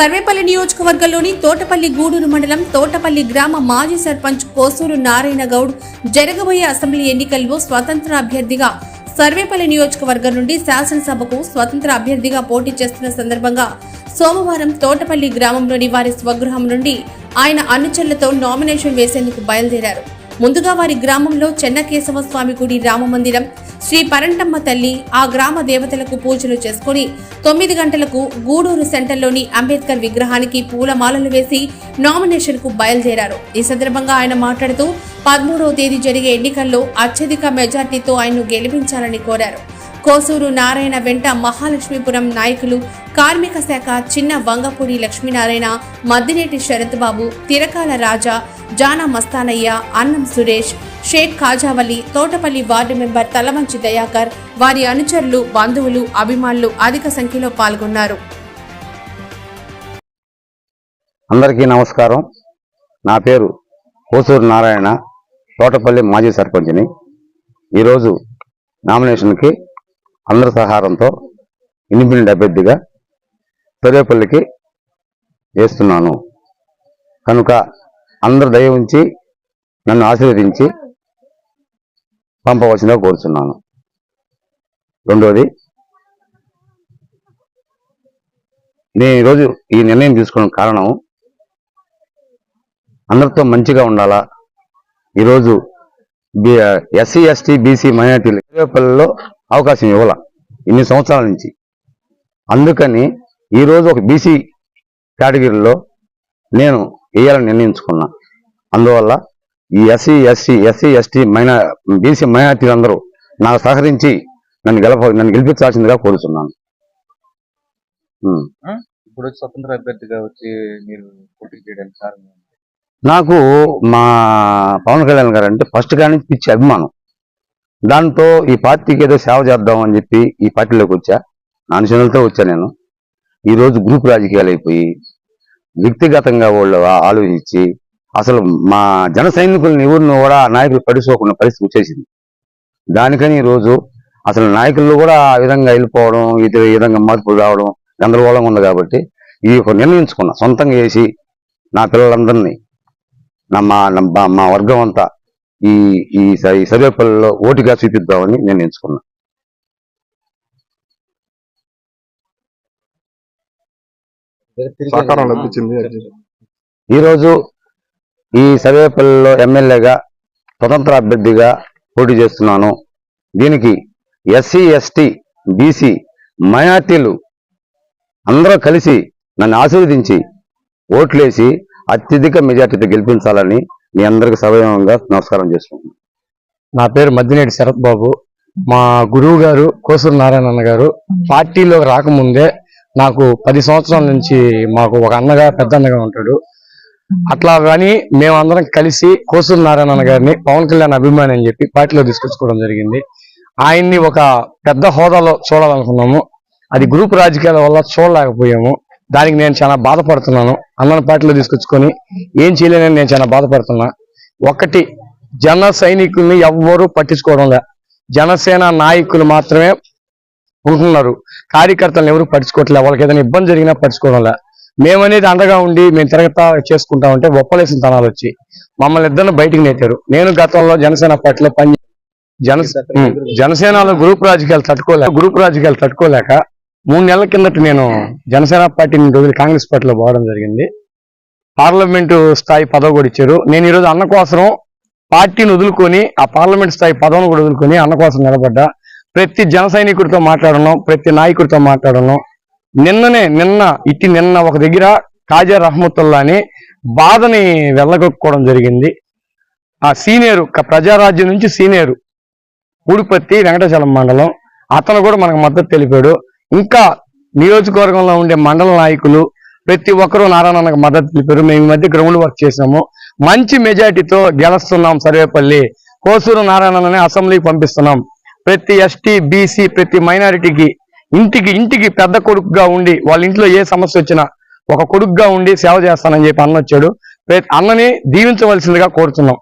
సర్వేపల్లి నియోజకవర్గంలోని తోటపల్లి గూడూరు మండలం తోటపల్లి గ్రామ మాజీ సర్పంచ్ కోసూరు నారాయణ గౌడ్ జరగబోయే అసెంబ్లీ ఎన్నికల్లో స్వతంత్ర అభ్యర్థిగా సర్వేపల్లి నియోజకవర్గం నుండి శాసనసభకు స్వతంత్ర అభ్యర్థిగా పోటీ చేస్తున్న సందర్భంగా సోమవారం తోటపల్లి గ్రామంలోని వారి స్వగృహం నుండి ఆయన అనుచరులతో నామినేషన్ వేసేందుకు బయలుదేరారు. ముందుగా వారి గ్రామంలో చెన్నకేశవ స్వామి గుడి రామ మందిరం శ్రీ పరంటమ్మ తల్లి ఆ గ్రామ దేవతలకు పూజలు చేసుకుని తొమ్మిది గంటలకు గూడూరు సెంటర్లోని అంబేద్కర్ విగ్రహానికి పూలమాలలు వేసి నామినేషన్కు బయలుదేరారు. ఈ సందర్భంగా ఆయన మాట్లాడుతూ పదమూడవ తేదీ జరిగే ఎన్నికల్లో అత్యధిక మెజార్టీతో ఆయన్ను గెలిపించాలని కోరారు. కోసూరు నారాయణ వెంట మహాలక్ష్మీపురం నాయకులు కార్మిక శాఖ చిన్న వంగపూడి లక్ష్మీనారాయణ మద్దినేటి శరత్ బాబు తిరకాల రాజా జానా మస్తానయ్య అన్నం సురేష్ షేక్ ఖాజావలి తోటపల్లి వార్డు మెంబర్ తలమంచి దయాకర్ వారి అనుచరులు బంధువులు అభిమానులు అధిక సంఖ్యలో పాల్గొన్నారు. అందరికీ నమస్కారం. నా పేరు కోసూరు నారాయణ తోటపల్లి మాజీ సర్పంచ్ని. ఈరోజు నామినేషన్కి అందరి సహారంతో ఇండిపెండెంట్ అభ్యర్థిగా తొరేపల్లికి వేస్తున్నాను. కనుక అందరు దయ ఉంచి నన్ను ఆశీర్వదించి పంపవలసిందిగా కోరుచున్నాను. రెండవది నేను ఈరోజు ఈ నిర్ణయం తీసుకున్న కారణం అందరితో మంచిగా ఉండాలా? ఈరోజు ఎస్సీ ఎస్టీ బీసీ మైనార్టీలు పల్లెల్లో అవకాశం ఇవ్వాల ఇన్ని సంవత్సరాల నుంచి. అందుకని ఈరోజు ఒక బీసీ కేటగిరీలో నేను వేయాలని నిర్ణయించుకున్నా. అందువల్ల ఈ ఎస్సీ ఎస్సీ ఎస్సీ ఎస్టీ మైనా బీసీ మైనార్టీలు అందరూ నాకు సహకరించి నన్ను గెలప నన్ను గెలిపించాల్సిందిగా కోరుతున్నాను. ఇప్పుడు స్వతంత్ర అభ్యర్థిగా వచ్చి మీరు పోటీ చేయడానికి కారణం? నాకు మా పవన్ కళ్యాణ్ గారు అంటే ఫస్ట్ కానీ పిచ్చి అభిమానం. దాంతో ఈ పార్టీకి ఏదో సేవ చేద్దాం అని చెప్పి ఈ పార్టీలోకి వచ్చా. నానుచనులతో వచ్చా నేను. ఈ రోజు గ్రూప్ రాజకీయాలు అయిపోయి వ్యక్తిగతంగా వాళ్ళు ఆలోచించి అసలు మా జన సైనికుల్ని ఎవరిని కూడా ఆ నాయకులు పడిపోకుండా పరిస్థితి వచ్చేసింది. దానికని ఈరోజు రోజు అసలు నాయకులు కూడా ఆ విధంగా వెళ్ళిపోవడం ఇది విధంగా మార్పులు రావడం గందరగోళంగా ఉంది కాబట్టి ఈ యొక్క నిర్ణయించుకున్నా సొంతంగా చేసి నా పిల్లలందరినీ నా మా మా- వర్గం అంతా ఈ ఈ సర్వేపల్లిలో ఓటుగా చూపిద్దామని నిర్ణయించుకున్నా. సహకారం లభించింది. ఈరోజు ఈ సర్వేపల్లిలో ఎమ్మెల్యేగా స్వతంత్ర అభ్యర్థిగా పోటీ చేస్తున్నాను. దీనికి ఎస్సీ ఎస్టీ బీసీ మైనార్టీలు అందరూ కలిసి నన్ను ఆశీర్వదించి ఓట్లేసి అత్యధిక మెజార్టీతో గెలిపించాలని మీ అందరికి సవయంగా నమస్కారం చేసుకుంటున్నాను నా పేరు మద్దినేటి శరత్ బాబు. మా గురువు గారు కోసూరు నారాయణ గారు పార్టీలో రాకముందే నాకు పది సంవత్సరాల నుంచి మాకు ఒక అన్నగా పెద్ద అన్నగా ఉంటాడు. అట్లా కానీ మేమందరం కలిసి కోసూరు నారాయణ గారిని పవన్ కళ్యాణ్ అభిమాని అని చెప్పి పార్టీలో తీసుకొచ్చుకోవడం జరిగింది. ఆయన్ని ఒక పెద్ద హోదాలో చూడాలనుకున్నాము. అది గ్రూప్ రాజకీయాల వల్ల చూడలేకపోయాము. దానికి నేను చాలా బాధపడుతున్నాను. అన్నను పార్టీలో తీసుకొచ్చుకొని ఏం చేయలేనని నేను చాలా బాధపడుతున్నా. ఒకటి జన సైనికుల్ని ఎవ్వరూ పట్టించుకోవడం లే. జనసేన నాయకులు మాత్రమే ఉంటున్నారు. కార్యకర్తలను ఎవరు పట్టించుకోవట్లే వాళ్ళకి ఏదైనా ఇబ్బంది జరిగినా పట్టించుకోవడం లే మేమనేది అండగా ఉండి మేము తిరగతా చేసుకుంటా ఉంటే ఒప్పలేసిన తనాలు వచ్చి మమ్మల్ని ఇద్దరిని బయటికి నెట్టారు. నేను గతంలో జనసేన పార్టీలో పని జన జనసేనలో గ్రూప్ రాజకీయాలు తట్టుకోలేక గ్రూప్ రాజకీయాలు తట్టుకోలేక మూడు నెలల కిందట నేను జనసేన పార్టీని వదిలి కాంగ్రెస్ పార్టీలో పోవడం జరిగింది. పార్లమెంటు స్థాయి పదవి కూడా ఇచ్చారు. నేను ఈరోజు అన్న కోసం పార్టీని వదులుకొని ఆ పార్లమెంట్ స్థాయి పదవిని కూడా వదులుకొని అన్న కోసం నిలబడ్డా. ప్రతి జన సైనికుడితో మాట్లాడను ప్రతి నాయకుడితో మాట్లాడను. నిన్ననే నిన్న ఇట్టి నిన్న ఒక దగ్గర కాజా రహమతుల్లాని బాధని వెళ్ళగొట్టుకోవడం జరిగింది. ఆ సీనియర్ ప్రజారాజ్యం నుంచి సీనియర్ ఊడిపత్తి వెంకటాచలం మండలం అతను కూడా మనకు మద్దతు తెలిపాడు. ఇంకా నియోజకవర్గంలో ఉండే మండల నాయకులు ప్రతి ఒక్కరూ నారాయణకు మద్దతు తెలిపారు. మేము ఈ మధ్య గ్రౌండ్ వర్క్ చేసాము మంచి మెజార్టీతో గెలుస్తున్నాం సర్వేపల్లి. కోసూరు నారాయణని అసెంబ్లీకి పంపిస్తున్నాం. ప్రతి ఎస్టీ బీసీ ప్రతి మైనారిటీకి ఇంటికి ఇంటికి పెద్ద కొడుకుగా ఉండి వాళ్ళ ఇంట్లో ఏ సమస్య వచ్చినా ఒక కొడుకుగా ఉండి సేవ చేస్తానని చెప్పి అన్న వచ్చాడు. ప్రతి- అన్నని దీవించవలసిందిగా కోరుతున్నాం.